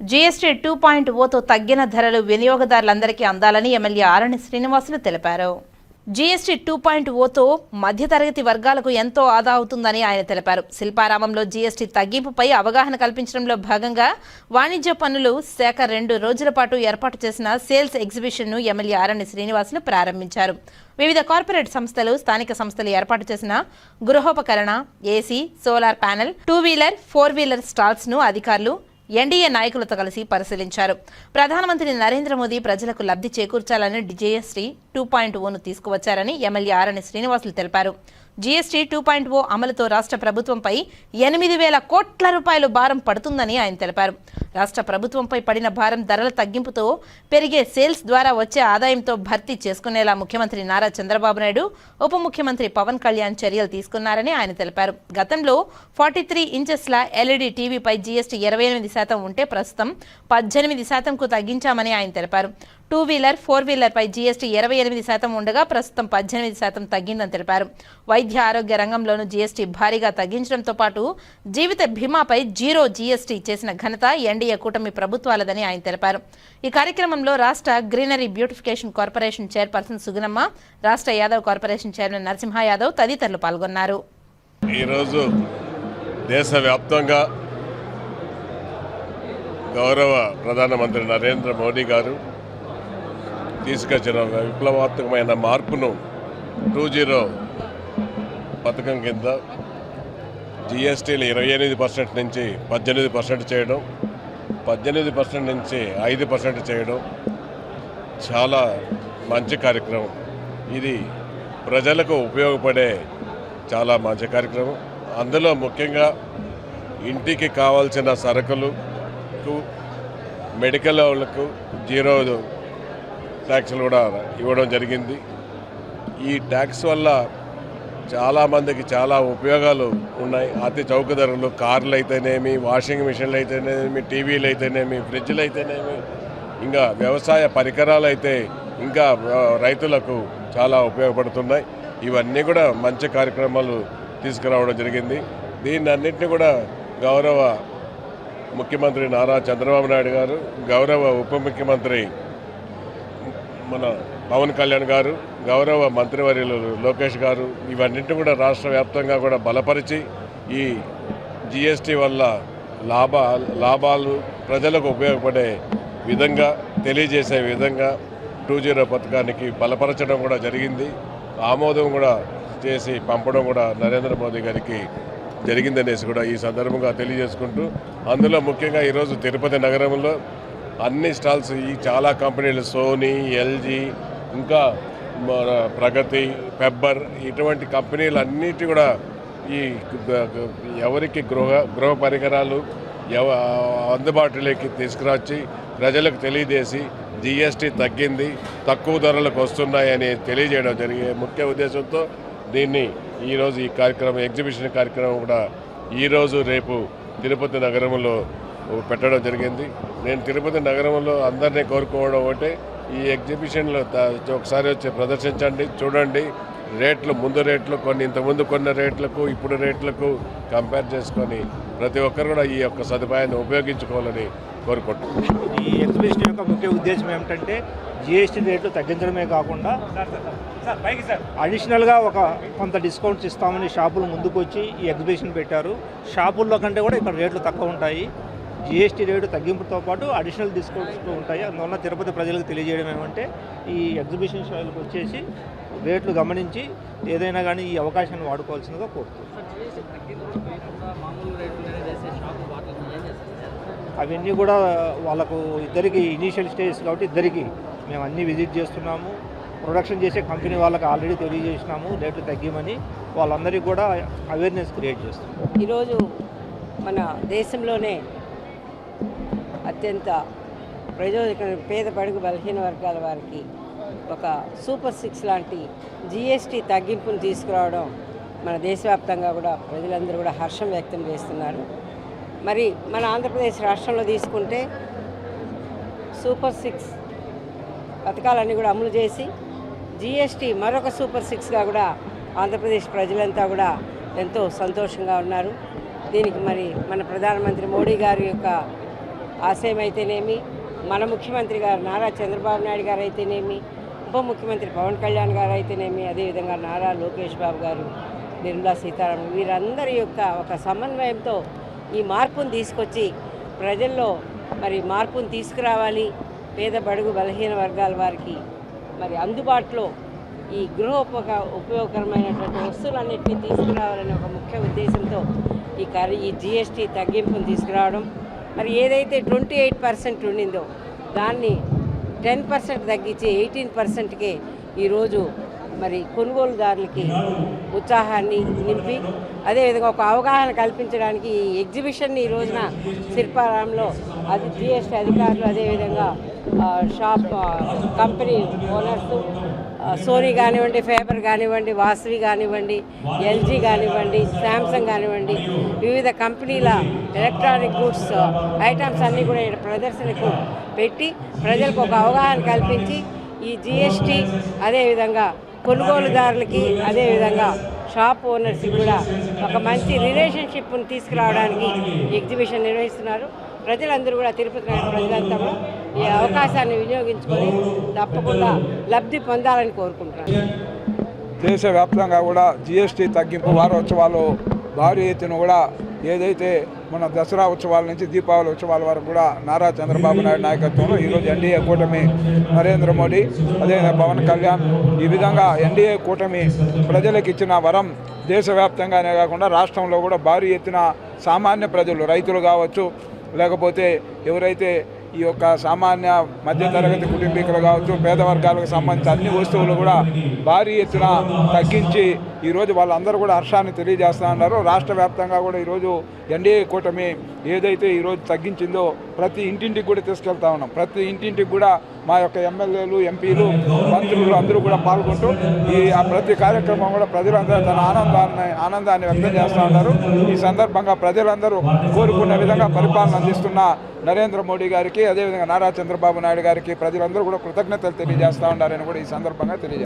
GST two point ఓతో తగ్గిన ధరలు వినియోగదారులందరికీ అందాలని ఎమ్మెల్యే ఆరణి శ్రీనివాసులు తెలిపారు. జీఎస్టీ టూ పాయింట్ ఓతో మధ్యతరగతి వర్గాలకు ఎంతో ఆదా అవుతుందని ఆయన తెలిపారు. శిల్పారామంలో జీఎస్టీ తగ్గింపుపై అవగాహన కల్పించడంలో భాగంగా వాణిజ్య పన్నులు శాఖ రెండు రోజుల పాటు ఏర్పాటు చేసిన సేల్స్ ఎగ్జిబిషన్ను ఎమ్మెల్యే ఆరణి శ్రీనివాసులు ప్రారంభించారు. వివిధ కార్పొరేట్ సంస్థలు స్థానిక సంస్థలు ఏర్పాటు చేసిన గృహోపకరణ AC solar panel two wheeler four wheeler స్టాల్స్ను అధికారులు ఎన్డీఏ నాయకులతో కలిసి పరిశీలించారు. ప్రధానమంత్రి నరేంద్ర మోదీ ప్రజలకు లబ్ధి చేకూర్చాలని జీఎస్టీ టూ పాయింట్ ఓను తీసుకువచ్చారని ఎమ్మెల్యే ఆరణి శ్రీనివాసులు తెలిపారు. జీఎస్టీ టూ పాయింట్ ఓ అమలుతో రాష్ట్ర ప్రభుత్వంపై ఎనిమిది వేల కోట్ల రూపాయలు భారం పడుతుందని ఆయన తెలిపారు. రాష్ట్ర ప్రభుత్వంపై పడిన భారం ధరల తగ్గింపుతో పెరిగే సేల్స్ ద్వారా వచ్చే ఆదాయంతో భర్తీ చేసుకునేలా ముఖ్యమంత్రి నారా చంద్రబాబు నాయుడు ఉప ముఖ్యమంత్రి పవన్ కళ్యాణ్ చర్యలు తీసుకున్నారని ఆయన తెలిపారు. గతంలో ఫార్టీ త్రీ ఇంచెస్ల ఎల్ఈడి టీవీపై జీఎస్టీ ఇరవై ఎనిమిది శాతం ఉంటే ప్రస్తుతం పద్దెనిమిది శాతంకు తగ్గించామని ఆయన తెలిపారు. టూ వీలర్ ఫోర్ వీలర్పై జీఎస్టీ ఇరవై ఎనిమిది శాతం ఉండగా ప్రస్తుతం పద్దెనిమిది శాతం తగ్గిందని తెలిపారు. వైద్య ఆరోగ్య రంగంలోనూ జీఎస్టీ భారీగా తగ్గించడంతో పాటు జీవిత బీమాపై జీరో జీఎస్టీ చేసిన ఘనత ఎన్డీఏ కూటమి ప్రభుత్వాలదని ఆయన తెలిపారు. ఈ కార్యక్రమంలో రాష్ట్ర greenery beautification corporation chairperson Sugunamma రాష్ట్ర యాదవ్ కార్పొరేషన్ చైర్మన్ నరసింహ యాదవ్ తదితరులు పాల్గొన్నారు. ఈరోజు దేశవ్యాప్తంగా గౌరవ ప్రధానమంత్రి నరేంద్ర మోడీ గారు తీసుకొచ్చిన. విప్లవాత్మకమైన మార్పును టూ జీరో పథకం కింద జిఎస్టీలు ఇరవై ఎనిమిది పర్సెంట్ నుంచి పద్దెనిమిది పర్సెంట్ చేయడం పద్దెనిమిది పర్సెంట్ నుంచి ఐదు పర్సెంట్ చేయడం చాలా మంచి కార్యక్రమం. ఇది ప్రజలకు ఉపయోగపడే చాలా మంచి కార్యక్రమం. అందులో ముఖ్యంగా ఇంటికి కావాల్సిన సరుకులకు మెడికల్ వాళ్ళకు జీరో ట్యాక్స్లు కూడా ఇవ్వడం జరిగింది. ఈ ట్యాక్స్ వల్ల చాలామందికి చాలా ఉపయోగాలు ఉన్నాయి. అతి చౌక ధరలు కార్లు అయితేనేమి వాషింగ్ మిషన్లు అయితేనేమి టీవీలు అయితేనేమి ఫ్రిడ్జ్లు అయితేనేమి ఇంకా వ్యవసాయ పరికరాలు అయితే ఇంకా రైతులకు చాలా ఉపయోగపడుతున్నాయి. ఇవన్నీ కూడా మంచి కార్యక్రమాలు తీసుకురావడం జరిగింది. దీన్ని అన్నింటినీ కూడా గౌరవ ముఖ్యమంత్రి నారా చంద్రబాబు నాయుడు గారు గౌరవ ఉప ముఖ్యమంత్రి మన పవన్ కళ్యాణ్ గారు గౌరవ మంత్రివర్యులు లోకేష్ గారు ఇవన్నింటినీ కూడా రాష్ట్ర వ్యాప్తంగా కూడా బలపరిచి ఈ జిఎస్టీ వల్ల లాభ లాభాలు ప్రజలకు ఉపయోగపడే విధంగా తెలియజేసే విధంగా టూ జీరో పథకానికి బలపరచడం కూడా జరిగింది. ఆమోదం కూడా చేసి పంపడం కూడా నరేంద్ర మోదీ గారికి జరిగిందనేసి కూడా ఈ సందర్భంగా తెలియజేసుకుంటూ అందులో ముఖ్యంగా ఈరోజు తిరుపతి నగరంలో అన్ని స్టాల్స్ ఈ చాలా కంపెనీలు సోనీ ఎల్జీ ఇంకా మన ప్రగతి పెబ్బర్ ఇటువంటి కంపెనీలు అన్నిటి కూడా ఈ ఎవరికి గృహ గృహ పరికరాలు ఎవ అందుబాటులోకి తీసుకురాచి ప్రజలకు తెలియజేసి జిఎస్టీ తగ్గింది తక్కువ ధరలకు వస్తున్నాయని తెలియజేయడం జరిగే ముఖ్య ఉద్దేశంతో దీన్ని ఈరోజు ఈ కార్యక్రమం ఎగ్జిబిషన్ కార్యక్రమం కూడా ఈరోజు రేపు తిరుపతి నగరంలో పెట్టడం జరిగింది. నేను తిరుపతి నగరంలో అందరినీ కోరుకోవడం ఒకటే. ఈ ఎగ్జిబిషన్లో ఒకసారి వచ్చి ప్రదర్శించండి చూడండి. రేట్లు ముందు రేట్లు కొన్ని ఇంతకుముందు కొన్న రేట్లకు ఇప్పుడు రేట్లకు కంపేర్ చేసుకొని ప్రతి ఒక్కరు కూడా ఈ యొక్క సదుపాయాన్ని ఉపయోగించుకోవాలని కోరుకుంటున్నాను. ఈ ఎగ్జిబిషన్ యొక్క ముఖ్య ఉద్దేశం ఏమిటంటే జిఎస్టీ రేట్లు తగ్గించడమే కాకుండా అడిషనల్గా ఒక కొంత డిస్కౌంట్స్ ఇస్తామని షాపులు ముందుకు వచ్చి ఈ ఎగ్జిబిషన్ పెట్టారు. షాపుల్లో కంటే కూడా ఇక్కడ రేట్లు తక్కువ ఉంటాయి. జిఎస్టీ రేటు తగ్గింపుతో పాటు అడిషనల్ డిస్కౌంట్స్ ఉంటాయి. అందువల్ల తిరుపతి ప్రజలకు తెలియజేయడం ఏమంటే ఈ ఎగ్జిబిషన్ షోలకు వచ్చేసి రేట్లు గమనించి ఏదైనా కానీ ఈ అవకాశాన్ని వాడుకోవాల్సిందిగా కోరుతున్నాను అవన్నీ కూడా వాళ్ళకు ఇద్దరికి ఇనీషియల్ స్టేజ్ కాబట్టి ఇద్దరికి మేము అన్నీ విజిట్ చేస్తున్నాము. ప్రొడక్షన్ చేసే కంపెనీ వాళ్ళకి ఆల్రెడీ తెలియజేసినాము. రేట్లు తగ్గిమని వాళ్ళందరికీ కూడా అవేర్నెస్ క్రియేట్ చేస్తున్నాం. ఈరోజు మన దేశంలోనే అత్యంత ప్రయోజక పేద పడుగు బలహీన వర్గాల వారికి ఒక సూపర్ సిక్స్ లాంటి జిఎస్టీ తగ్గింపును తీసుకురావడం మన దేశవ్యాప్తంగా కూడా ప్రజలందరూ కూడా హర్షం వ్యక్తం చేస్తున్నారు. మరి మన ఆంధ్రప్రదేశ్ రాష్ట్రంలో తీసుకుంటే సూపర్ సిక్స్ పథకాలన్నీ కూడా అమలు చేసి జిఎస్టీ మరొక సూపర్ సిక్స్గా కూడా ఆంధ్రప్రదేశ్ ప్రజలంతా కూడా ఎంతో సంతోషంగా ఉన్నారు. దీనికి మరి మన ప్రధానమంత్రి మోడీ గారి యొక్క ఆశయం అయితేనేమి మన ముఖ్యమంత్రి గారు నారా చంద్రబాబు నాయుడు గారు అయితేనేమి ఉప ముఖ్యమంత్రి పవన్ కళ్యాణ్ గారు అయితేనేమి అదేవిధంగా నారా లోకేష్ బాబు గారు నిర్మలా సీతారామన్ వీరందరి యొక్క ఒక సమన్వయంతో ఈ మార్పును తీసుకొచ్చి ప్రజల్లో మరి మార్పును తీసుకురావాలి. పేద బడుగు బలహీన వర్గాల వారికి మరి అందుబాటులో ఈ గృహోపక ఉపయోగకరమైనటువంటి వస్తువులన్నింటినీ తీసుకురావాలనే ఒక ముఖ్య ఉద్దేశంతో ఈ కర్రీ ఈ జిఎస్టీ తగ్గింపును తీసుకురావడం మరి ఏదైతే ట్వంటీ ఎయిట్ పర్సెంట్ ఉండిందో దాన్ని టెన్ పర్సెంట్ తగ్గించి ఎయిటీన్ పర్సెంట్కే ఈరోజు మరి కొనుగోలుదారులకి ఉత్సాహాన్ని నింపి అదేవిధంగా ఒక అవగాహన కల్పించడానికి ఈ ఎగ్జిబిషన్ని ఈ రోజున శిల్పారాంలో అది జిఎస్టీ అధికారులు అదేవిధంగా షాప్ కంపెనీ ఓనర్స్ సోనీ కానివ్వండి ఫేబర్ కానివ్వండి వాసవి కానివ్వండి ఎల్జీ కానివ్వండి శాంసంగ్ కానివ్వండి వివిధ కంపెనీల ఎలక్ట్రానిక్ గూడ్స్ ఐటమ్స్ అన్నీ కూడా ఇక్కడ ప్రదర్శనకు పెట్టి ప్రజలకు ఒక అవగాహన కల్పించి ఈ జిఎస్టీ అదేవిధంగా కొనుగోలుదారులకి అదేవిధంగా షాప్ ఓనర్స్కి కూడా ఒక మంచి రిలేషన్షిప్ను తీసుకురావడానికి ఎగ్జిబిషన్ నిర్వహిస్తున్నారు. ప్రజలందరూ కూడా తిరుపతి ప్రజలంతా కూడా ఈ అవకాశాన్ని వినియోగించుకొని తప్పకుండా లబ్ధి పొందాలని కోరుకుంటున్నాను. దేశవ్యాప్తంగా కూడా జిఎస్టీ తగ్గింపు వారోత్సవాలు భారీ ఎత్తున కూడా ఏదైతే మన దసరా ఉత్సవాల నుంచి దీపావళి ఉత్సవాల వరకు కూడా నారా చంద్రబాబు నాయుడు నాయకత్వంలో ఈరోజు ఎన్డీఏ కూటమి నరేంద్ర మోడీ అదేవిధంగా పవన్ కళ్యాణ్ ఈ విధంగా ఎన్డీఏ కూటమి ప్రజలకు ఇచ్చిన వరం దేశవ్యాప్తంగానే కాకుండా రాష్ట్రంలో కూడా భారీ ఎత్తున సామాన్య ప్రజలు రైతులు కావచ్చు లేకపోతే ఎవరైతే ఈ యొక్క సామాన్య మధ్యతరగతి కుటుంబీకులు కావచ్చు పేద వర్గాలకు సంబంధించి అన్ని వస్తువులు కూడా భారీ ఎత్తున తగ్గించి ఈరోజు వాళ్ళందరూ కూడా హర్షాన్ని తెలియజేస్తూ ఉన్నారు. రాష్ట్ర వ్యాప్తంగా కూడా ఈరోజు ఎన్డీఏ కూటమి ఏదైతే ఈరోజు తగ్గించిందో ప్రతి ఇంటింటికి కూడా తీసుకెళ్తా ఉన్నాం. ప్రతి ఇంటింటికి కూడా మా యొక్క ఎమ్మెల్యేలు ఎంపీలు మంత్రులు అందరూ కూడా పాల్గొంటూ ఈ ఆ ప్రతి కార్యక్రమం కూడా ప్రజలందరూ తన ఆనందాన్ని ఆనందాన్ని వ్యక్తం చేస్తూ ఉన్నారు. ఈ సందర్భంగా ప్రజలందరూ కోరుకున్న విధంగా పరిపాలన అందిస్తున్న నరేంద్ర మోడీ గారికి అదేవిధంగా నారా చంద్రబాబు నాయుడు గారికి ప్రజలందరూ కూడా కృతజ్ఞతలు తెలియజేస్తూ ఉన్నారని కూడా ఈ సందర్భంగా తెలియజేస్తారు